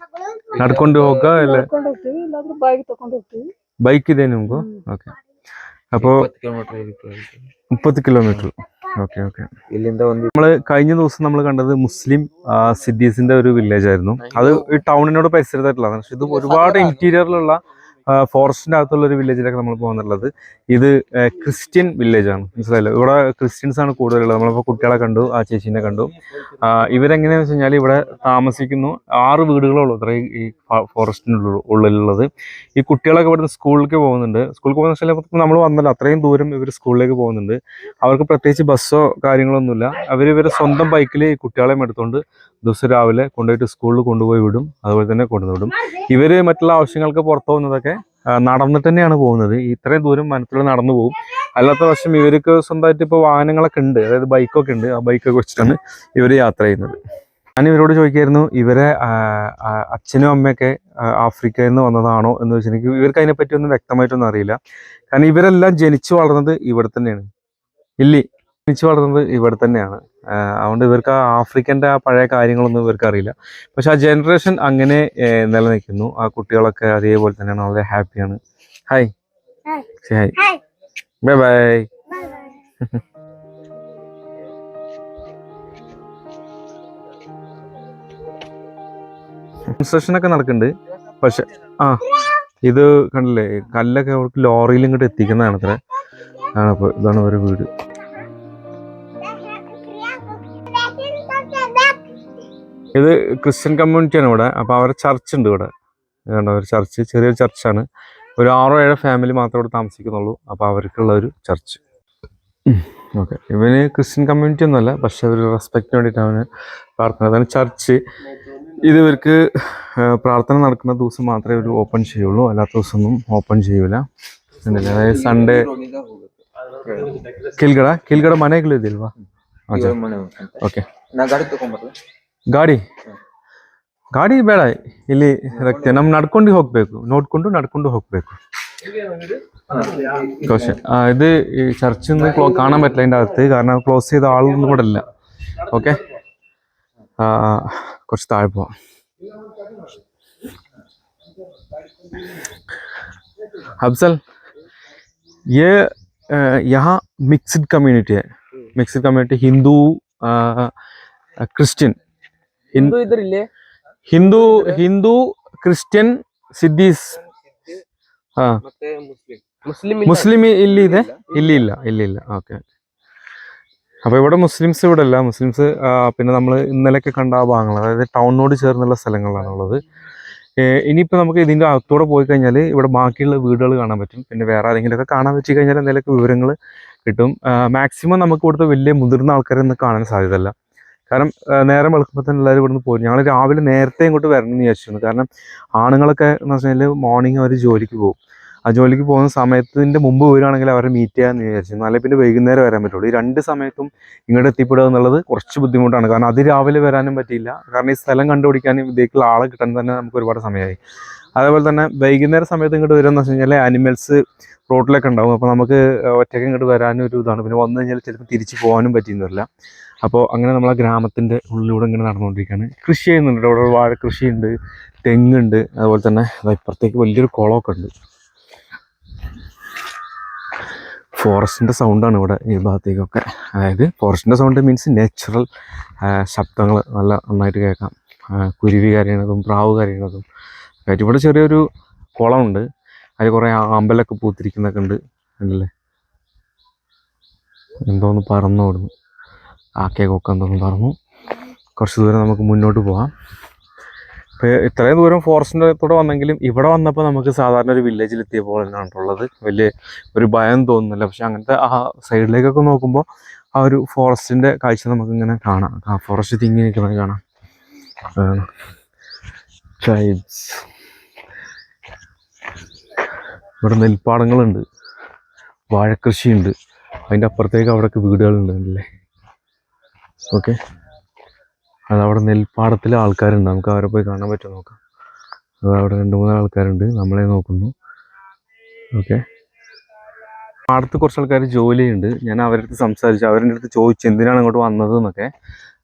Speaker 1: ನಡ್ಕೊಂಡು ಹೋಗ ಇಲ್ಲ
Speaker 6: ಕರ್ಕೊಂಡು ಹೋಗ್ತೀವಿ ಇಲ್ಲಾಂದ್ರೆ ಬಾಯಿಗೆ ತಗೊಂಡು ಹೋಗ್ತೀವಿ
Speaker 1: ಬೈಕ್ ಇದೆ ನಿಮ್ಗೂ ಓಕೆ അപ്പോ മുപ്പത് കിലോമീറ്റർ ഓക്കെ ഓക്കെ
Speaker 3: ಇಲ್ಲಿಂದ ಒಂದು
Speaker 1: നമ്മള് കഴിഞ്ഞ ദിവസം നമ്മൾ കണ്ടത് മുസ്ലിം സിറ്റീസിന്റെ ഒരു വില്ലേജ് ആയിരുന്നു അത് ഈ ടൗണിനോട് പരിസരത്തായിട്ടുള്ളതാണ് പക്ഷെ ഇത് ഒരുപാട് ഇന്റീരിയറിലുള്ള ഫോറസ്റ്റിന്റെ അകത്തുള്ള ഒരു വില്ലേജിലൊക്കെ നമ്മൾ പോകുന്നുള്ളത്. ഇത് ക്രിസ്ത്യൻ വില്ലേജ് ആണ് മനസ്സിലായല്ലോ? ഇവിടെ ക്രിസ്ത്യൻസ് ആണ് കൂടുതലുള്ളത്. നമ്മളിപ്പോൾ കുട്ടികളെ കണ്ടു ആ ചേച്ചീനെ കണ്ടു. ഇവരെങ്ങനെയാണെന്ന് വെച്ച് കഴിഞ്ഞാൽ ഇവിടെ താമസിക്കുന്നു. ആറ് വീടുകളുള്ളൂ അത്ര ഈ ഫോറസ്റ്റിനുള്ള ഉള്ളിലുള്ളത്. ഈ കുട്ടികളൊക്കെ ഇവിടുന്ന് സ്കൂളിലേക്ക് പോകുന്നുണ്ട്. സ്കൂളിൽ പോകുന്ന വെച്ചാൽ നമ്മൾ വന്നല്ലോ. അത്രയും ദൂരം ഇവർ സ്കൂളിലേക്ക് പോകുന്നുണ്ട്. അവർക്ക് പ്രത്യേകിച്ച് ബസ്സോ കാര്യങ്ങളൊന്നുമില്ല. അവർ ഇവരെ സ്വന്തം ബൈക്കിൽ ഈ കുട്ടികളെയും എടുത്തുകൊണ്ട് ദിവസം രാവിലെ കൊണ്ടുപോയിട്ട് സ്കൂളിൽ കൊണ്ടുപോയി വിടും. അതുപോലെ തന്നെ കൊണ്ടുവിടും ഇവർ മറ്റുള്ള ആവശ്യങ്ങൾക്ക് പുറത്തു പോകുന്നതൊക്കെ നടന്നിട്ട് തന്നെയാണ് പോകുന്നത്. ഇത്രയും ദൂരം വനത്തിൽ നടന്നു പോകും. അല്ലാത്ത വശം ഇവർക്ക് സ്വന്തമായിട്ട് ഇപ്പോൾ വാഹനങ്ങളൊക്കെ ഉണ്ട്. അതായത് ബൈക്കൊക്കെ ഉണ്ട്. ആ ബൈക്കൊക്കെ വെച്ചിട്ടാണ് ഇവർ യാത്ര ചെയ്യുന്നത്. ഞാൻ ഇവരോട് ചോദിക്കായിരുന്നു ഇവരെ അച്ഛനും അമ്മയൊക്കെ ആഫ്രിക്കയിൽ നിന്ന് വന്നതാണോ? എന്ന് വെച്ചിട്ടുണ്ടെങ്കിൽ ഇവർക്ക് അതിനെപ്പറ്റി ഒന്നും വ്യക്തമായിട്ടൊന്നും അറിയില്ല. കാരണം ഇവരെല്ലാം ജനിച്ചു വളർന്നത് ഇവിടെ തന്നെയാണ്. ഇല്ലി? ജനിച്ചു വളർന്നത് ഇവിടെ തന്നെയാണ്. അതുകൊണ്ട് ഇവർക്ക് ആ ആഫ്രിക്കന്റെ ആ പഴയ കാര്യങ്ങളൊന്നും ഇവർക്ക് അറിയില്ല. പക്ഷെ ആ ജനറേഷൻ അങ്ങനെ നിലനിൽക്കുന്നു. ആ കുട്ടികളൊക്കെ അതേപോലെ തന്നെയാണ്. വളരെ ഹാപ്പിയാണ്.
Speaker 5: Hi hi bye bye
Speaker 1: construction ഒക്കെ നടക്കുന്നുണ്ട്. പക്ഷെ ആ ഇത് കണ്ടില്ലേ? കല്ലൊക്കെ അവർക്ക് ലോറിയിൽ ഇങ്ങോട്ട് എത്തിക്കുന്നതാണ് അത്ര ആണപ്പോ ഇതാണ് ഒരു വീട്. ഇത് ക്രിസ്ത്യൻ കമ്മ്യൂണിറ്റിയാണ് ഇവിടെ അപ്പോൾ അവരുടെ ചർച്ച് ഉണ്ട് ഇവിടെ കണ്ടോ ഒരു ചർച്ച് ചെറിയൊരു ചർച്ചാണ് ഒരു ആറോ ഏഴോ ഫാമിലി മാത്രമേ ഇവിടെ താമസിക്കുന്നുള്ളൂ അപ്പോൾ അവർക്കുള്ള ഒരു ചർച്ച് ഓക്കെ ഇവന് ക്രിസ്ത്യൻ കമ്മ്യൂണിറ്റി ഒന്നുമല്ല പക്ഷെ ഒരു റെസ്പെക്റ്റിന് വേണ്ടിയിട്ടാണ് പ്രാർത്ഥന അതാണ് ചർച്ച് ഇത് ഇവർക്ക് ആ, പ്രാർത്ഥന നടക്കുന്ന ദിവസം മാത്രമേ ഇവർ ഓപ്പൺ ചെയ്യുള്ളൂ അല്ലാത്ത ദിവസമൊന്നും ഓപ്പൺ ചെയ്യൂല കണ്ടില്ലേ? അതായത് സൺഡേ ಕಿಲ್ಗಡ ಕಿಲ್ಗಡ ಮನೆಗಳಿದಿಲ್ವಾ
Speaker 3: ಏಳು ಮನೆ ಉಂಟಂತೆ.
Speaker 1: ಓಕೆ
Speaker 3: ನಾ ಗಾಡಿ ತಗೊಂಬರ್ಲ
Speaker 1: ಗಾಡಿ ಗಾಡಿ ಬೇಡ ಇಲ್ಲಿ ರಕ್ತೆ ನಮ್ ನಡ್ಕೊಂಡು ಹೋಗ್ಬೇಕು ನೋಡ್ಕೊಂಡು ನಡ್ಕೊಂಡು ಹೋಗ್ಬೇಕು ക്വസ്റ്റ്യൻ ആ ഇത് ഈ ചർച്ചിൽ നിന്ന് ക്ലോ കാണാൻ പറ്റില്ല അതിൻ്റെ അകത്ത് കാരണം ക്ലോസ് ചെയ്ത ആളൊന്നും ഇവിടെ ഇല്ല ഓക്കെ ആ കുറച്ച് താഴെ പോവാം अफजल ये अ, यहाँ मिक्सड कम्युनिटी है मिक्सड कम्युनिटी हिंदू अ, Christian Hindu Hindu Christian Siddis ಹಾ മുസ്ലിം. ഇല്ലേ ഇതേ? ഇല്ല ഇല്ല. ഇല്ല ഇല്ല ഓക്കെ അപ്പോൾ ഇവിടെ മുസ്ലിംസ് ഇവിടെ അല്ല മുസ്ലിംസ് പിന്നെ നമ്മൾ ഇന്നലെയൊക്കെ കണ്ട ആ ഭാഗങ്ങൾ അതായത് ടൗണിനോട് ചേർന്നുള്ള സ്ഥലങ്ങളാണുള്ളത് ഇനിയിപ്പോൾ നമുക്ക് ഇതിന്റെ അകത്തൂടെ പോയി കഴിഞ്ഞാൽ ഇവിടെ ബാക്കിയുള്ള വീടുകൾ കാണാൻ പറ്റും. പിന്നെ വേറെ ആരെങ്കിലുമൊക്കെ കാണാൻ വെച്ച് കഴിഞ്ഞാൽ എന്തെങ്കിലുമൊക്കെ വിവരങ്ങൾ കിട്ടും. മാക്സിമം നമുക്ക് ഇവിടുത്തെ വലിയ മുതിർന്ന ആൾക്കാരെ ഒന്നും കാണാൻ സാധ്യതയല്ല. കാരണം നേരം വെളുക്കുമ്പോൾ തന്നെ എല്ലാവരും ഇവിടുന്ന് പോരും. ഞങ്ങൾ രാവിലെ നേരത്തെ ഇങ്ങോട്ട് വരണം എന്ന് വിചാരിച്ചിരുന്നു. കാരണം ആണുങ്ങളൊക്കെ എന്ന് വെച്ച് കഴിഞ്ഞാൽ മോർണിംഗ് അവർ ജോലിക്ക് പോകും. ആ ജോലിക്ക് പോകുന്ന സമയത്തിന്റെ മുമ്പ് വരികയാണെങ്കിൽ അവരെ മീറ്റ് ചെയ്യാമെന്ന് വിചാരിച്ചിരുന്നു. അല്ലെങ്കിൽ പിന്നെ വൈകുന്നേരം വരാൻ പറ്റുള്ളൂ. ഈ രണ്ട് സമയത്തും ഇങ്ങോട്ട് എത്തിപ്പെടുക എന്നുള്ളത് കുറച്ച് ബുദ്ധിമുട്ടാണ്. കാരണം അതിരാവിലെ വരാനും പറ്റിയില്ല. കാരണം ഈ സ്ഥലം കണ്ടുപിടിക്കാനും ഇതേക്കുള്ള ആളെ കിട്ടാൻ തന്നെ നമുക്ക് ഒരുപാട് സമയമായി. അതേപോലെ തന്നെ വൈകുന്നേരം സമയത്ത് ഇങ്ങോട്ട് വരുമെന്ന് വെച്ച് കഴിഞ്ഞാൽ ആനിമൽസ് റോട്ടിലൊക്കെ ഉണ്ടാവും. അപ്പോൾ നമുക്ക് ഒറ്റയ്ക്ക് ഇങ്ങോട്ട് വരാനും ഒരു ഇതാണ്. പിന്നെ വന്നു കഴിഞ്ഞാൽ ചിലപ്പോൾ തിരിച്ച് പോകാനും പറ്റിയെന്ന് അപ്പോൾ അങ്ങനെ നമ്മളെ ഗ്രാമത്തിന്റെ ഉള്ളിലൂടെ ഇങ്ങനെ നടന്നുകൊണ്ടിരിക്കുകയാണ് കൃഷി ചെയ്യുന്നുണ്ട്. ഇവിടെ വാഴ കൃഷിയുണ്ട് തെങ്ങുണ്ട് അതുപോലെ തന്നെ ഇപ്പുറത്തേക്ക് വലിയൊരു കുളമൊക്കെ ഉണ്ട്. ഫോറസ്റ്റിന്റെ സൗണ്ടാണ് ഇവിടെ ഈ ഭാഗത്തേക്കൊക്കെ. അതായത് ഫോറസ്റ്റിന്റെ സൗണ്ട് മീൻസ് നാച്ചുറൽ ശബ്ദങ്ങൾ നല്ല നന്നായിട്ട് കേൾക്കാം. കുരുവി കരയണതും പ്രാവ് കരയണതും. കാര്യം ഇവിടെ ചെറിയൊരു കുളമുണ്ട്. അതിൽ കുറേ ആമ്പലൊക്കെ പൂത്തിരിക്കുന്നൊക്കെ ഉണ്ട്. അല്ലേ എന്തോന്ന് പറന്നു ഓടുന്നു ആക്കയൊക്കെ എന്തോന്ന് പറഞ്ഞു. കുറച്ച് ദൂരം നമുക്ക് മുന്നോട്ട് പോകാം ഇപ്പോൾ ഇത്രയും ദൂരം ഫോറസ്റ്റിന്റെ കൂടെ വന്നെങ്കിലും ഇവിടെ വന്നപ്പോൾ നമുക്ക് സാധാരണ ഒരു വില്ലേജിൽ എത്തിയ പോലെ വലിയ ഒരു ഭയം തോന്നുന്നില്ല. പക്ഷെ അങ്ങനത്തെ ആ സൈഡിലേക്കൊക്കെ നോക്കുമ്പോൾ ആ ഒരു ഫോറസ്റ്റിന്റെ കാഴ്ച നമുക്കിങ്ങനെ കാണാം. ആ ഫോറസ്റ്റ് തിങ്ങി നിൽക്കുന്നത് കാണാം. ട്രൈബ്സ് ഇവിടെ നെൽപ്പാടങ്ങളുണ്ട്. വാഴക്കൃഷിയുണ്ട്. അതിന്റെ അപ്പുറത്തേക്ക് അവിടെയൊക്കെ വീടുകളുണ്ട്. അല്ലേ? ഓക്കെ അതവിടെ നെൽപ്പാടത്തിലെ ആൾക്കാരുണ്ട്. നമുക്ക് അവരെ പോയി കാണാൻ പറ്റുമോ നോക്കാം. അത് അവിടെ രണ്ട് മൂന്ന് ആൾക്കാരുണ്ട്. നമ്മളെ നോക്കുന്നു. ഓക്കെ പാടത്ത് കുറച്ച് ആൾക്കാർ ജോലിയുണ്ട് ഞാൻ അവരുടെ അടുത്ത് സംസാരിച്ചു. അവരുടെ അടുത്ത് ചോദിച്ചു എന്തിനാണ് ഇങ്ങോട്ട് വന്നത് എന്നൊക്കെ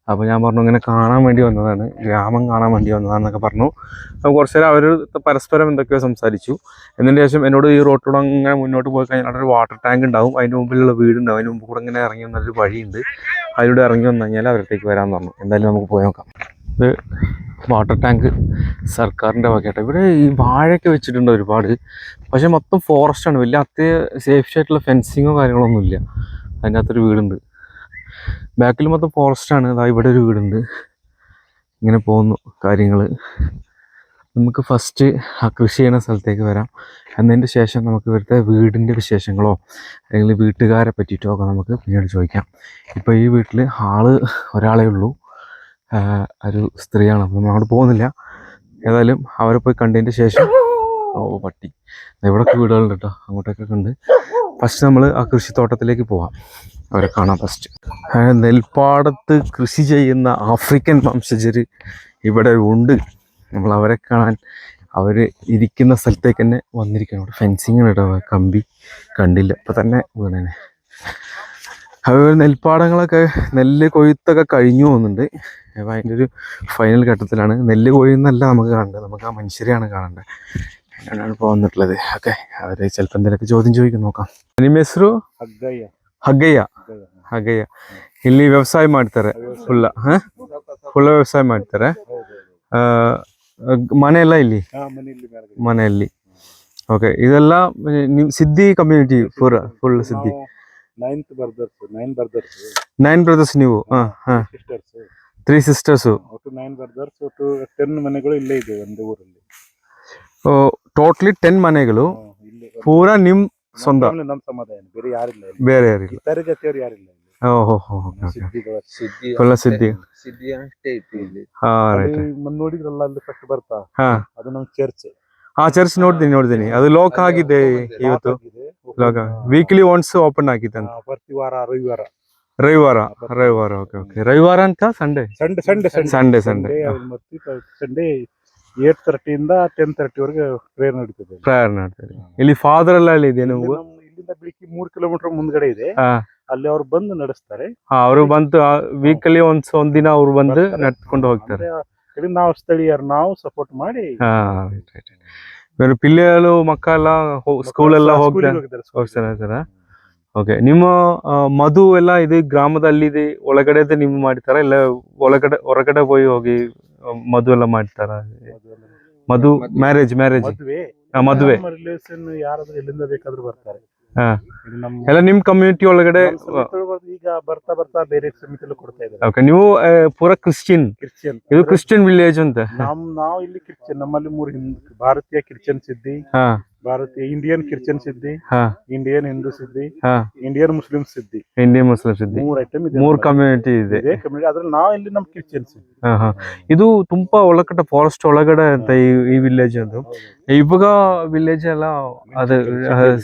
Speaker 1: അപ്പോൾ ഞാൻ പറഞ്ഞു ഇങ്ങനെ കാണാൻ വേണ്ടി വന്നതാണ്. ഗ്രാമം കാണാൻ വേണ്ടി വന്നതാണെന്നൊക്കെ പറഞ്ഞു. അപ്പോൾ കുറച്ച് നേരം അവർ പരസ്പരം എന്തൊക്കെയോ സംസാരിച്ചു. എന്നതിന് ശേഷം എന്നോട് ഈ റോട്ടിലൂടെ അങ്ങനെ മുന്നോട്ട് പോയി കഴിഞ്ഞാൽ അവിടെ ഒരു വാട്ടർ ടാങ്ക് ഉണ്ടാവും. അതിന്റെ മുമ്പിലുള്ള വീടുണ്ടാവും അതിന് മുമ്പ് കൂടെ ഇങ്ങനെ ഇറങ്ങി വന്നൊരു വഴിയുണ്ട്. അതിലൂടെ ഇറങ്ങി വന്നു കഴിഞ്ഞാൽ അവരത്തേക്ക് വരാൻ പറഞ്ഞു. എന്തായാലും നമുക്ക് പോയി നോക്കാം. ഇത് വാട്ടർ ടാങ്ക് സർക്കാരിന്റെ വകയായിട്ട് ഇവിടെ ഈ വാഴയൊക്കെ വെച്ചിട്ടുണ്ട് ഒരുപാട്. പക്ഷേ മൊത്തം ഫോറസ്റ്റാണ് വലിയ അത്യ സേഫ്റ്റി ആയിട്ടുള്ള ഫെൻസിങ്ങോ കാര്യങ്ങളോ ഒന്നുമില്ല അതിന്റെ അകത്തൊരു വീടുണ്ട്. ബാക്കിൽ മൊത്തം ഫോറസ്റ്റാണ് അതാ ഇവിടെ ഒരു വീടുണ്ട്. ഇങ്ങനെ പോകുന്നു കാര്യങ്ങൾ നമുക്ക് ഫസ്റ്റ് ആ കൃഷി ചെയ്യുന്ന സ്ഥലത്തേക്ക് വരാം. എന്നതിന്റെ ശേഷം നമുക്ക് ഇവിടുത്തെ വീടിന്റെ വിശേഷങ്ങളോ അല്ലെങ്കിൽ വീട്ടുകാരെ പറ്റിയിട്ടോ ഒക്കെ നമുക്ക് പിന്നീട് ചോദിക്കാം. ഇപ്പോൾ ഈ വീട്ടിൽ ആൾ ഒരാളേ ഉള്ളൂ. ഒരു സ്ത്രീയാണ്. അപ്പം നമ്മൾ അങ്ങോട്ട് പോകുന്നില്ല. ഏതായാലും അവരെ പോയി കണ്ടതിന്റെ ശേഷം ഓ പട്ടി. ഇവിടെയൊക്കെ വീടുകളുണ്ട് കേട്ടോ. അങ്ങോട്ടൊക്കെ ഉണ്ട്. ഫസ്റ്റ് നമ്മൾ ആ കൃഷിത്തോട്ടത്തിലേക്ക് പോവാം. അവരെ കാണാം ഫസ്റ്റ് നെൽപ്പാടത്ത് കൃഷി ചെയ്യുന്ന ആഫ്രിക്കൻ വംശജർ ഇവിടെ ഉണ്ട്. നമ്മൾ അവരെ കാണാൻ അവർ ഇരിക്കുന്ന സ്ഥലത്തേക്ക് തന്നെ വന്നിരിക്കണം അവിടെ ഫെൻസിങ് ഇടാ കമ്പി കണ്ടില്ല. അപ്പം തന്നെ വീണേനെ. അവർ നെൽപ്പാടങ്ങളൊക്കെ നെല്ല് കൊയ്ത്തൊക്കെ കഴിഞ്ഞു പോകുന്നുണ്ട്. അപ്പോൾ അതിന്റെ ഒരു ഫൈനൽ ഘട്ടത്തിലാണ് നെല്ല് കൊയ്യുന്നല്ല നമുക്ക് കാണേണ്ടത്. നമുക്ക് ആ മനുഷ്യരെയാണ് കാണേണ്ടത്. അങ്ങനെയാണ് ഇപ്പോൾ വന്നിട്ടുള്ളത്. ഓക്കെ അവർ ചിലപ്പോൾ എന്തെങ്കിലുമൊക്കെ ചോദ്യം ചോദിക്കും നോക്കാം. മെസ്രു?
Speaker 7: ಹಗ್ಗಯ್ಯ.
Speaker 1: ಹಗ್ಗಯ್ಯ. ಇಲ್ಲಿ ವ್ಯವಸಾಯ ಮಾಡ್ತಾರೆ ಫುಲ್ಲ ಹಾ? ಫುಲ್ಲ ವ್ಯವಸಾಯ ಮಾಡ್ತಾರೆ. ಮನೆ ಎಲ್ಲ ಇಲ್ಲಿ?
Speaker 7: ಮನೆಯಲ್ಲಿ
Speaker 1: ಓಕೆ ಇದೆಲ್ಲ ನಿಮ್ ಸಿದ್ಧಿ ಕಮ್ಯುನಿಟಿ ಪೂರ ಫುಲ್
Speaker 7: ಸಿದ್ಧಿ. ನೈನ್ ಬ್ರದರ್ಸ್
Speaker 1: ನೀವು? ತ್ರೀ ಸಿಸ್ಟರ್ಸ್
Speaker 7: ಟೆನ್ ಮನೆಗಳು ಇಲ್ಲೇ ಇದೆ ಒಂದು ಊರಲ್ಲಿ.
Speaker 1: ಟೋಟ್ಲಿ ಟೆನ್ ಮನೆಗಳು. ಪೂರಾ ನಿಮ್ ಸ್ವಂತ.
Speaker 7: ನಮ್ಮ ಸಮುದಾಯ ಬೇರೆ ಯಾರಿಲ್ಲ
Speaker 1: ಬೇರೆ ಯಾರಿಲ್ಲ
Speaker 7: ತರಗತಿಯವರು ಯಾರಿಲ್ಲ
Speaker 3: ಸಿದ್ಧಿ ಸಿದ್ಧಿ ಅಷ್ಟೇ ಐತಿ ಇಲ್ಲಿ.
Speaker 7: ನೋಡಿದ್ರಲ್ಲ ಅಲ್ಲಿ ಫಸ್ಟ್ ಬರ್ತಾ?
Speaker 1: ಹಾಂ.
Speaker 7: ಅದು ನಮ್ಮ ಚರ್ಚ್
Speaker 1: ಹಾ ಚರ್ಚ್ ನೋಡ್ತೀನಿ ನೋಡ್ತೀನಿ. ಅದು ಲೋಕ್ ಆಗಿದೆ ಇವತ್ತು. ಲೋಕ ವೀಕ್ಲಿ ಒನ್ಸ್ ಓಪನ್ ಆಗಿದೆ ಅಂತ.
Speaker 7: ಪ್ರತಿ ವಾರ ರವಿವಾರ.
Speaker 1: ರವಿವಾರ ರವಿವಾರ ಓಕೆ ಓಕೆ ರವಿವಾರ ಅಂತ
Speaker 7: Sunday Sunday
Speaker 1: Sunday Sunday
Speaker 7: Sunday Sunday eight ಇಂದ ಟೆನ್ ತರ್ಟಿವರೆಗೆ ಪ್ರೇಯರ್ ನಡೀತದೆ.
Speaker 1: ಪ್ರೇಯರ್ ಮಾಡ್ತಾರೆ ಇಲ್ಲಿ ಫಾದರ್ ಎಲ್ಲ ಅಲ್ಲಿ ಇದೆ ನೀವು?
Speaker 7: ನಮ್ಮ- ಇಲ್ಲಿಂದ ಬೆಳಿಗ್ಗೆ ಮೂರ್ ಕಿಲೋಮೀಟರ್ ಮುಂದ್ಗಡೆ ಇದೆ.
Speaker 1: ಹಾ.
Speaker 7: ಅಲ್ಲಿ ಅವ್ರು ಬಂದು ನಡೆಸ್ತಾರೆ.
Speaker 1: ಹಾ ಅವರು ಬಂತು ವೀಕಲ್ಲಿ ಒಂದ್ ಒಂದಿನ ಅವ್ರು ಬಂದು. ನಡ್ಕೊಂಡು ಹೋಗ್ತಾರೆ.
Speaker 7: ಅಂದ್ರೆ ನಾವು ಸ್ಥಳೀಯರು ನಾವು ಸಪೋರ್ಟ್ ಮಾಡಿ
Speaker 1: ಹಾ ಪಿಲ್ಲೆಗಳು ಮಕ್ಕಳೆಲ್ಲ ಸ್ಕೂಲ್ ಎಲ್ಲ ಹೋಗ್ತಾರೆ. ಸರ. ಓಕೆ ನಿಮ್ಮ ಆ, ಮಧು ಎಲ್ಲ ಇದು ಗ್ರಾಮದಲ್ಲಿ ಒಳಗಡೆ ನಿಮ್ಮ ಮಾಡ್ತಾರ? ಇಲ್ಲ ಒಳಗಡೆ ಹೊರಗಡೆ ಹೋಗಿ ಹೋಗಿ ಮಧು ಎಲ್ಲ ಮಾಡ್ತಾರ. ಮದು ಮ್ಯಾರೇಜ್ ಮ್ಯಾರೇಜ್
Speaker 7: ಮದ್ವೆ.
Speaker 1: ಮದುವೆ.
Speaker 7: ರಿಲೇಷನ್ ಯಾರಾದ್ರೂ ಎಲ್ಲಿಂದ ಬೇಕಾದ್ರೂ ಬರ್ತಾರೆ.
Speaker 1: ಹಾ.
Speaker 7: ಇದು ನಮ್ಮ
Speaker 1: ಎಲ್ಲ ನಿಮ್ ಕಮ್ಯುನಿಟಿ ಒಳಗಡೆ
Speaker 7: ನಮ್ಮ ಈಗ ಬರ್ತಾ ಬರ್ತಾ ಬೇರೆ ಸಮಿತಿಲು ಕೊಡ್ತಾ ಇದ್ದಾರೆ.
Speaker 1: ಓಕೆ ನೀವು ಆ, ಪೂರ ಕ್ರಿಶ್ಚಿಯನ್
Speaker 7: ಕ್ರಿಶ್ಚಿಯನ್
Speaker 1: ಇದು ಕ್ರಿಶ್ಚಿಯನ್ ವಿಲೇಜ್ ಅಂತ.
Speaker 7: ನಮ್ ನಾವು ಇಲ್ಲಿ ಕ್ರಿಶ್ಚಿಯನ್ ನಮ್ಮಲ್ಲಿ ಮೂರು ಹಿಂದ್ ಭಾರತೀಯ ಕ್ರಿಶ್ಚಿಯನ್ಸ್ ಇದ್ದಿ
Speaker 1: ಹಾ.
Speaker 7: ಭಾರತೀಯ ಇಂಡಿಯನ್ ಕ್ರಿಶ್ಚಿಯನ್ ಸಿದ್ಧಿ
Speaker 1: ಹಾ.
Speaker 7: ಇಂಡಿಯನ್ ಹಿಂದೂ ಸಿದ್ಧಿ
Speaker 1: ಹಾ.
Speaker 7: Indian Muslim Siddi.
Speaker 1: Indian Muslim Siddi.
Speaker 7: ಮೂರ್ ಐಟಮ್ ಇದೆ
Speaker 1: ಮೂರ್ ಕಮ್ಯುನಿಟಿ ಇದೆ.
Speaker 7: ಇದೆ ಕಮ್ಯುನಿಟಿ ಆದ್ರೆ ನಾವು ಇಲ್ಲಿ ನಮ್ ಕ್ರಿಶ್ಚಿಯನ್ ಸಿದ್ಧಿ.
Speaker 1: ಹಾ ಹಾ. ಇದು ತುಂಬಾ ಒಳಗಡೆ ಫಾರೆಸ್ಟ್ ಒಳಗಡೆ ಅಂತ ಈ ಈ ವಿಲೇಜ್ ಅದು. ಇವಾಗ ವಿಲೇಜ್ ಎಲ್ಲ ಅದು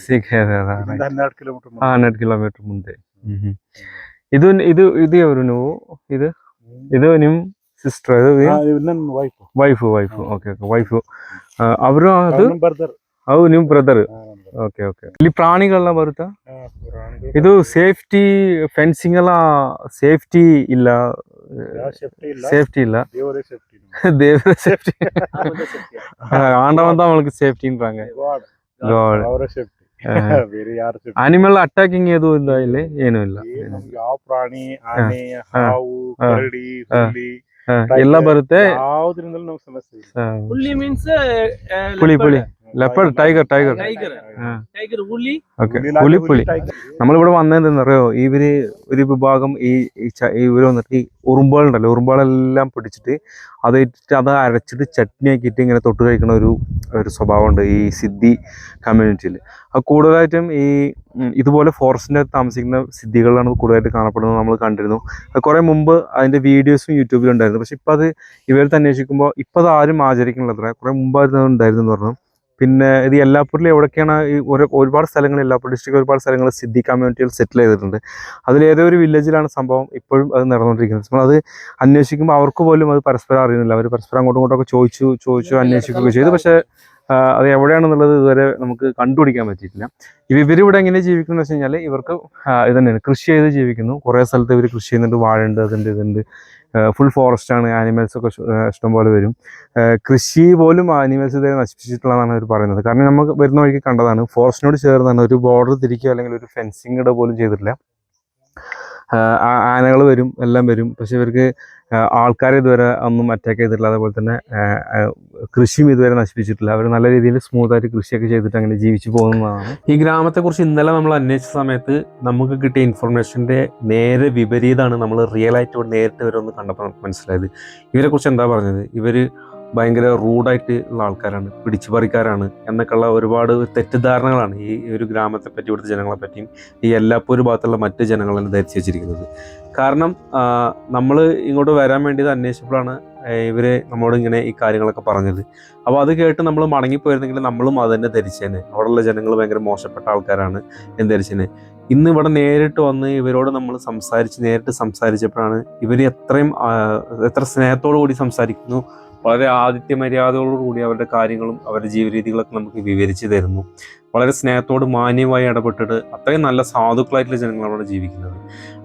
Speaker 1: ಸಿಕ್ಕ
Speaker 7: ಇಲ್ಲಿಂದ ಹನ್ನೆರಡು ಕಿಲೋಮೀಟರ್
Speaker 1: ಹನ್ನೆರಡು ಕಿಲೋಮೀಟರ್ ಮುಂದೆ. ಹ್ಮ್ ಇದು ಇದು ಇದು ಅವರು ನೀವು? ಇದು ಇದು ನಿಮ್ ಸಿಸ್ಟರ್
Speaker 7: ನನ್ನ wife
Speaker 1: wife wife okay okay wife ಅವರು ಅದು? ಹೌದು ನಿಮ್ ಬ್ರದರ್ ಓಕೆ ಓಕೆ ಇಲ್ಲಿ ಪ್ರಾಣಿಗಳೆಲ್ಲ ಬರುತ್ತಾ ಇದು ಸೇಫ್ಟಿ ಫೆನ್ಸಿಂಗ್ ಎಲ್ಲ ಸೇಫ್ಟಿ ಇಲ್ಲ
Speaker 7: ಸೇಫ್ಟಿ ಇಲ್ಲ ದೇವರ
Speaker 1: சேஃப்டி ஆண்டவன் தான் அவனுக்கு சேஃப்டின்றாங்க ಅನಿಮಲ್ ಅಟ್ಯಾಕಿಂಗ್ ಇದು ಇಲ್ಲ ಇಲ್ಲಿ ಏನು ಇಲ್ಲ
Speaker 7: ಯಾವ ಪ್ರಾಣಿ ಆನೆ ಹಾವು ಕರಡಿ ಹುಲಿ
Speaker 1: ಎಲ್ಲ ಬರುತ್ತೆ
Speaker 7: ಯಾವ್ದ್ರಿಂದಲೂ ನಮ್ಗೆ ಸಮಸ್ಯೆ ಇಲ್ಲ
Speaker 2: ಹುಲಿ ಮೀನ್ಸ್
Speaker 1: ಪುಳಿ ಪುಳಿ ലെപ്പർഡ് ടൈഗർ ടൈഗർ
Speaker 2: ടൈഗർ പുലി
Speaker 1: ഓക്കെ പുലി. നമ്മളിവിടെ വന്നതെന്തെന്നറിയോ? ഇവർ ഒരു വിഭാഗം ഈ ഇവർ വന്നിട്ട് ഈ ഉറുമ്പുകളുണ്ടല്ലോ. ഉറുമ്പുകളെല്ലാം പിടിച്ചിട്ട് അത് ഇട്ടിട്ട് അത് അരച്ചിട്ട് ചട്നി ആക്കിയിട്ട് ഇങ്ങനെ തൊട്ട് കഴിക്കുന്ന ഒരു ഒരു സ്വഭാവമുണ്ട് ഈ സിദ്ധി കമ്മ്യൂണിറ്റിയിൽ. അത് കൂടുതലായിട്ടും ഈ ഇതുപോലെ ഫോറസ്റ്റിന്റെ താമസിക്കുന്ന സിദ്ധികളാണ് കൂടുതലായിട്ട് കാണപ്പെടുന്നത് നമ്മൾ കണ്ടിരുന്നു. കുറേ മുമ്പ് അതിന്റെ വീഡിയോസും യൂട്യൂബിലുണ്ടായിരുന്നു പക്ഷെ ഇപ്പോൾ അത് ഇവർ തന്നെ അന്വേഷിക്കുമ്പോൾ ഇപ്പോൾ അത് ആരും ആചരിക്കണില്ല അത്ര. കുറേ മുമ്പായിരുന്നു ഉണ്ടായിരുന്നു എന്ന് പറഞ്ഞു. പിന്നെ ഇത് എല്ലാപ്പൂരിൽ എവിടെയൊക്കെയാണ് ഈ ഒരു ഒരുപാട് സ്ഥലങ്ങൾ എല്ലാപ്പൂർ ഡിസ്ട്രിക്ട് ഒരുപാട് സ്ഥലങ്ങൾ സിദ്ധി കമ്മ്യൂണിറ്റികൾ സെറ്റിൽ ചെയ്തിട്ടുണ്ട്. അതിലേതോ ഒരു വില്ലേജിലാണ് സംഭവം ഇപ്പോഴും അത് നടന്നുകൊണ്ടിരിക്കുന്നത്? നമ്മൾ അത് അന്വേഷിക്കുമ്പോൾ അവർക്ക് പോലും അത് പരസ്പരം അറിയുന്നില്ല. അവർ പരസ്പരം അങ്ങോട്ടും ഇങ്ങോട്ടൊക്കെ ചോദിച്ചു ചോദിച്ചു അന്വേഷിക്കുകയൊക്കെ ചെയ്തു. പക്ഷേ അത് എവിടെയാണെന്നുള്ളത് ഇതുവരെ നമുക്ക് കണ്ടുപിടിക്കാൻ പറ്റിയിട്ടില്ല. ഇവ ഇവരിവിടെ എങ്ങനെ ജീവിക്കുന്നു വെച്ച് കഴിഞ്ഞാൽ ഇവർക്ക് ഇത് തന്നെയാണ്. കൃഷി ചെയ്ത് ജീവിക്കുന്നു. കുറേ സ്ഥലത്ത് ഇവർ കൃഷി ചെയ്യുന്നുണ്ട്. വാഴുണ്ട് അതുണ്ട് ഇതുണ്ട്. ഫുൾ ഫോറസ്റ്റ് ആണ്. ആനിമൽസ് ഒക്കെ ഇഷ്ടം പോലെ വരും. കൃഷി പോലും ആനിമൽസ് ഇതുവരെ നശിപ്പിച്ചിട്ടുള്ളതാണ് അവർ പറയുന്നത്. കാരണം നമുക്ക് വരുന്ന വഴിക്ക് കണ്ടതാണ്. ഫോറസ്റ്റിനോട് ചേർന്നാണ് ഒരു ബോർഡർ തിരിക്കുക അല്ലെങ്കിൽ ഒരു ഫെൻസിങ് ഇട പോലും ചെയ്തിട്ടില്ല. ആനകൾ വരും എല്ലാം വരും. പക്ഷെ ഇവർക്ക് ആൾക്കാരെ ഇതുവരെ ഒന്നും അറ്റാക്ക് ചെയ്തിട്ടില്ല. അതേപോലെ തന്നെ കൃഷിയും ഇതുവരെ നശിപ്പിച്ചിട്ടില്ല. അവർ നല്ല രീതിയിൽ സ്മൂത്തായിട്ട് കൃഷിയൊക്കെ ചെയ്തിട്ട് അങ്ങനെ ജീവിച്ചു പോകുന്നതാണ്. ഈ ഗ്രാമത്തെക്കുറിച്ച് ഇന്നലെ നമ്മൾ അന്വേഷിച്ച സമയത്ത് നമുക്ക് കിട്ടിയ ഇൻഫർമേഷന്റെ നേരെ വിപരീതമാണ് നമ്മൾ റിയൽ ആയിട്ട് നേരിട്ട് ഇവരൊന്ന് കണ്ടപ്പോൾ മനസ്സിലായത്. ഇവരെക്കുറിച്ച് എന്താ പറഞ്ഞത്? ഇവർ ഭയങ്കര റൂഡായിട്ട് ഉള്ള ആൾക്കാരാണ് പിടിച്ചുപറിക്കാരാണ് എന്നൊക്കെയുള്ള ഒരുപാട് തെറ്റിദ്ധാരണകളാണ് ഈ ഒരു ഗ്രാമത്തെ പറ്റി ഇവിടുത്തെ ജനങ്ങളെ പറ്റിയും ഈ എല്ലാപ്പൊരു ഭാഗത്തുള്ള മറ്റ് ജനങ്ങളെ ധരിച്ചു വെച്ചിരിക്കുന്നത്. കാരണം നമ്മൾ ഇങ്ങോട്ട് വരാൻ വേണ്ടി അന്വേഷിച്ചപ്പോഴാണ് ഇവർ നമ്മളോട് ഇങ്ങനെ ഈ കാര്യങ്ങളൊക്കെ പറഞ്ഞത്. അപ്പോൾ അത് കേട്ട് നമ്മൾ മടങ്ങിപ്പോയിരുന്നെങ്കിൽ നമ്മളും അത് തന്നെ ധരിച്ചേനെ. അവിടെയുള്ള ജനങ്ങൾ ഭയങ്കര മോശപ്പെട്ട ആൾക്കാരാണ് എന്ന് ധരിച്ചേനെ. ഇന്ന് ഇവിടെ നേരിട്ട് വന്ന് ഇവരോട് നമ്മൾ സംസാരിച്ച് നേരിട്ട് സംസാരിച്ചപ്പോഴാണ് ഇവർ എത്രയും എത്ര സ്നേഹത്തോടു കൂടി സംസാരിക്കുന്നു വളരെ ആദിത്യ മര്യാദകളോടുകൂടി അവരുടെ കാര്യങ്ങളും അവരുടെ ജീവിതരീതികളൊക്കെ നമുക്ക് വിവരിച്ചു തരുന്നു. വളരെ സ്നേഹത്തോട് മാന്യമായി ഇടപെട്ടിട്ട് അത്രയും നല്ല സാധുക്കളായിട്ടുള്ള ജനങ്ങളാണ് അവിടെ ജീവിക്കുന്നത്.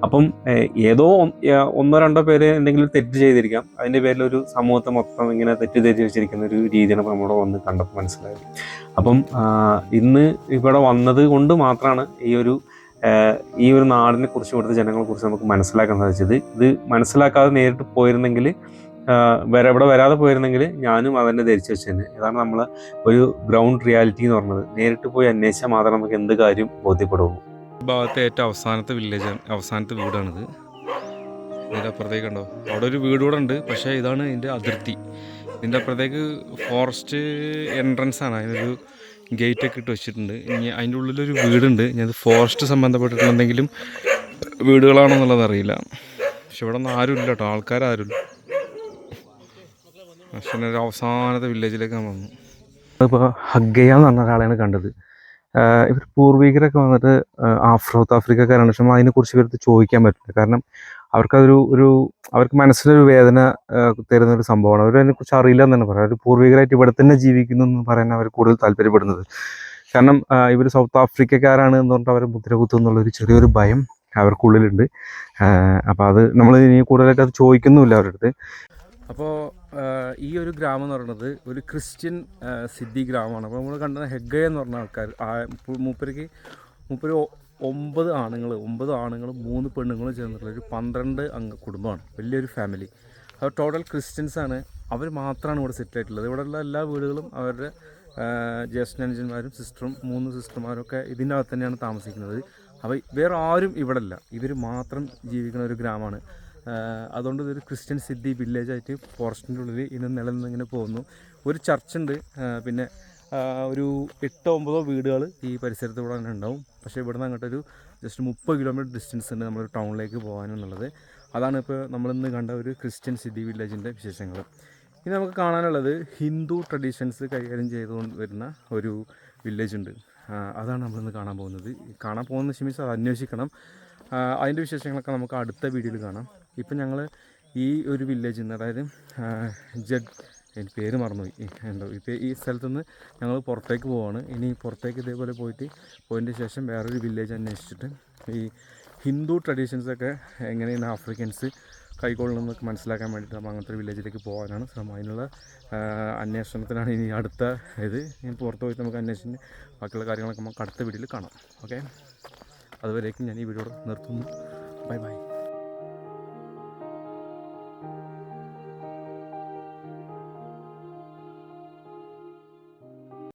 Speaker 1: അപ്പം ഏതോ ഒന്നോ രണ്ടോ പേര് എന്തെങ്കിലും തെറ്റ് ചെയ്തിരിക്കാം. അതിന്റെ പേരിൽ ഒരു സമൂഹത്തെ മൊത്തം ഇങ്ങനെ തെറ്റിദ്ധരിച്ച് വെച്ചിരിക്കുന്ന ഒരു രീതിയാണ് നമ്മുടെ വന്ന് കണ്ടപ്പോൾ മനസ്സിലായത്. അപ്പം ഇന്ന് ഇവിടെ വന്നത് കൊണ്ട് മാത്രമാണ് ഈ ഒരു ഈ ഒരു നാടിനെ കുറിച്ച് ഇവിടുത്തെ ജനങ്ങളെ കുറിച്ച് നമുക്ക് മനസ്സിലാക്കാൻ സാധിച്ചത്. ഇത് മനസ്സിലാക്കാതെ നേരിട്ട് പോയിരുന്നെങ്കിൽ വരെ ഇവിടെ വരാതെ പോയിരുന്നെങ്കിൽ ഞാനും അതന്നെ ധരിച്ചു വെച്ചതന്നെ ഇതാണ് നമ്മൾ ഒരു ഗ്രൗണ്ട് റിയാലിറ്റി എന്ന് പറഞ്ഞത്. നേരിട്ട് പോയി അന്വേഷിച്ചാൽ മാത്രം നമുക്ക് എന്ത് കാര്യം ബോധ്യപ്പെടുള്ളൂ ഭാഗത്തെ ഏറ്റവും അവസാനത്തെ വില്ലേജ് അവസാനത്തെ വീടാണിത്. ഇതിന്റെ അപ്പുറത്തേക്ക് ഉണ്ടോ അവിടെ ഒരു വീട് കൂടെ ഉണ്ട്. പക്ഷേ ഇതാണ് ഇതിന്റെ അതിർത്തി. ഇതിന്റെ അപ്പുറത്തേക്ക് ഫോറസ്റ്റ് എൻട്രൻസ് ആണ്. അതിനൊരു ഗേറ്റ് ഒക്കെ ഇട്ട് വെച്ചിട്ടുണ്ട്. ഇനി അതിന്റെ ഉള്ളിലൊരു വീടുണ്ട്. അത് ഫോറസ്റ്റ് സംബന്ധപ്പെട്ടിട്ടുള്ള എന്തെങ്കിലും വീടുകളാണോ എന്നുള്ളത് അറിയില്ല. പക്ഷെ ഇവിടെ ഒന്നും ആരുമില്ല കേട്ടോ. ആൾക്കാരും ഒരു അവസാനത്തെ വില്ലേജിലേക്ക് നമ്മൾ വന്നു. ഇപ്പോൾ ഹഗ്ഗയ എന്ന് പറഞ്ഞ ഒരാളെയാണ് കണ്ടത്. ഇവർ പൂർവികരൊക്കെ വന്നിട്ട് സൗത്ത് ആഫ്രിക്കക്കാരാണ്. പക്ഷെ അതിനെക്കുറിച്ച് ഇവർക്ക് ചോദിക്കാൻ പറ്റില്ല. കാരണം അവർക്കതൊരു ഒരു അവർക്ക് മനസ്സിലൊരു വേദന തരുന്ന ഒരു സംഭവമാണ്. അവർ അതിനെക്കുറിച്ച് അറിയില്ല എന്ന് തന്നെ പറയാം. അവർ പൂർവികരായിട്ട് ഇവിടെ തന്നെ ജീവിക്കുന്നു എന്ന് പറയാൻ അവർ കൂടുതൽ താല്പര്യപ്പെടുന്നത്. കാരണം ഇവർ സൗത്ത് ആഫ്രിക്കക്കാരാണ് എന്ന് പറഞ്ഞിട്ട് അവർ മുദ്ര എന്നുള്ളൊരു ചെറിയൊരു ഭയം അവർക്കുള്ളിലുണ്ട്. അപ്പോൾ അത് നമ്മൾ ഇനി കൂടുതലായിട്ട് അത് ചോദിക്കുന്നുമില്ല അവരുടെ അടുത്ത്. അപ്പോൾ ഈ ഒരു ഗ്രാമം എന്ന് പറയുന്നത് ഒരു ക്രിസ്ത്യൻ സിദ്ധി ഗ്രാമമാണ്. അപ്പോൾ നമ്മൾ കണ്ടത് ഹെഗ്ഗയ എന്ന് പറഞ്ഞ ആൾക്കാർ മൂപ്പർക്ക് മൂപ്പര് ഒമ്പത് ആണുങ്ങൾ ഒമ്പത് ആണുങ്ങളും മൂന്ന് പെണ്ണുങ്ങളും ചേർന്നിട്ടുള്ള ഒരു പന്ത്രണ്ട് അംഗ കുടുംബമാണ്. വലിയൊരു ഫാമിലി അവർ ടോട്ടൽ ക്രിസ്ത്യൻസാണ് അവർ മാത്രമാണ് ഇവിടെ സെറ്റിൽ ആയിട്ടുള്ളത്. ഇവിടെയുള്ള എല്ലാ വീടുകളും അവരുടെ ജ്യേഷ്ഠനുജന്മാരും സിസ്റ്ററും മൂന്ന് സിസ്റ്റർമാരും ഒക്കെ ഇതിന്റെ അകത്ത് തന്നെയാണ് താമസിക്കുന്നത്. അപ്പോൾ വേറെ ആരും ഇവിടെ അല്ല ഇവർ മാത്രം ജീവിക്കുന്ന ഒരു ഗ്രാമമാണ്. അതുകൊണ്ട് ഇതൊരു ക്രിസ്ത്യൻ സിദ്ധി വില്ലേജ് ആയിട്ട് ഫോറസ്റ്റിന്റെ ഉള്ളിൽ ഇന്ന് നിലനിന്നിങ്ങനെ പോകുന്നു. ഒരു ചർച്ച് ഉണ്ട് പിന്നെ ഒരു എട്ടോ ഒമ്പതോ വീടുകൾ ഈ പരിസരത്ത് ഇവിടെ തന്നെ ഉണ്ടാവും. പക്ഷേ ഇവിടുന്ന് അങ്ങോട്ടൊരു ജസ്റ്റ് മുപ്പത് കിലോമീറ്റർ ഡിസ്റ്റൻസ് ഉണ്ട് നമ്മൾ ടൗണിലേക്ക് പോകാനെന്നുള്ളത് അതാണ് ഇപ്പോൾ നമ്മളിന്ന് കണ്ട ഒരു ക്രിസ്ത്യൻ സിദ്ധി വില്ലേജിന്റെ വിശേഷങ്ങൾ. ഇനി നമുക്ക് കാണാനുള്ളത് ഹിന്ദു ട്രഡീഷൻസ് കൈകാര്യം ചെയ്തുകൊണ്ട് വരുന്ന ഒരു വില്ലേജ് ഉണ്ട്. അതാണ് നമ്മളിന്ന് കാണാൻ പോകുന്നത്. കാണാൻ പോകുന്ന മീൻസ് അത് അന്വേഷിക്കണം. അതിന്റെ വിശേഷങ്ങളൊക്കെ നമുക്ക് അടുത്ത വീഡിയോയിൽ കാണാം. ഇപ്പം ഞങ്ങൾ ഈ ഒരു വില്ലേജിൽ നിന്ന് അതായത് ജഡ് എനിക്ക് പേര് മറന്നുപോയി. എന്തോ ഇപ്പോൾ ഈ സ്ഥലത്തു നിന്ന് ഞങ്ങൾ പുറത്തേക്ക് പോവാണ്. ഇനി പുറത്തേക്ക് ഇതേപോലെ പോയിട്ട് പോയതിന്റെ ശേഷം വേറൊരു വില്ലേജ് അന്വേഷിച്ചിട്ട് ഈ ഹിന്ദു ട്രഡീഷൻസൊക്കെ എങ്ങനെയാണ് ആഫ്രിക്കൻസ് കൈക്കൊള്ളുന്നതൊക്കെ മനസ്സിലാക്കാൻ വേണ്ടിയിട്ട് നമ്മൾ അങ്ങനത്തെ ഒരു വില്ലേജിലേക്ക് പോകാനാണ് ശ്രമം. അതിനുള്ള അന്വേഷണത്തിനാണ് ഇനി അടുത്ത ഇത് ഇനി പുറത്ത് പോയിട്ട് നമുക്ക് അന്വേഷിച്ച് ബാക്കിയുള്ള കാര്യങ്ങളൊക്കെ നമുക്ക് അടുത്ത വീഡിയോയിൽ കാണാം. ഓക്കെ അതുവരേക്കും ഞാൻ ഈ വീഡിയോ നിർത്തുന്നു. Bye bye